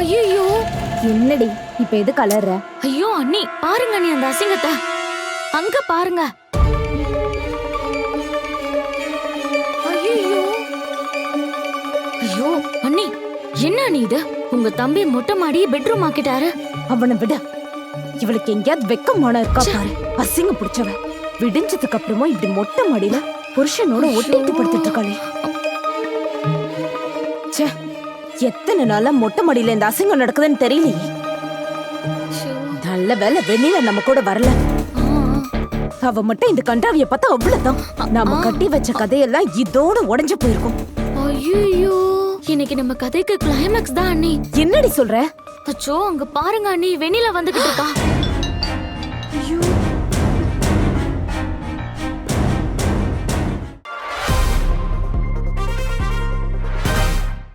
ஐயோ என்னடி இப்ப எது கலர்ற? ஐயோ அண்ணி பாருங்க அண்ணி அந்த அசிங்கத்தை. அங்க பாருங்க. ஐயோ ஐயோ அண்ணி என்ன அண்ணி இது? உங்க தம்பி மொட்டை மாடி பெட்ரூம் ஆக்கிட்டாரு. அவனை விட. இவளுக்கு எங்கேயாவது வெக்கமான இருக்கா பாரு. அசிங்க பிடிச்சவ. விடிஞ்சதுக்கு அப்புறமா இப்படி மொட்டை மாடியில புருஷனோட ஒட்டிட்டு படுத்துட்டு இருக்காளே. ச்சே. எத்தனை நாளா மொட்டை மாடியில இந்த அசிங்கம் நடக்குதுன்னு தெரியலையே. நல்ல வேலை வெளியில நம்ம கூட வரல. அவ மட்டும் இந்த கண்டாவிய பார்த்தா அவ்வளவுதான். நாம கட்டி வச்ச கதையெல்லாம் இதோட உடைஞ்சு போயிருக்கும். ஐயோ இன்னைக்கு நம்ம கதைக்கு கிளைமேக்ஸ் தான் அண்ணி. என்னடி சொல்ற? அச்சோ அங்க பாருங்க அண்ணி வெண்ணில வந்துகிட்டு இருக்கா.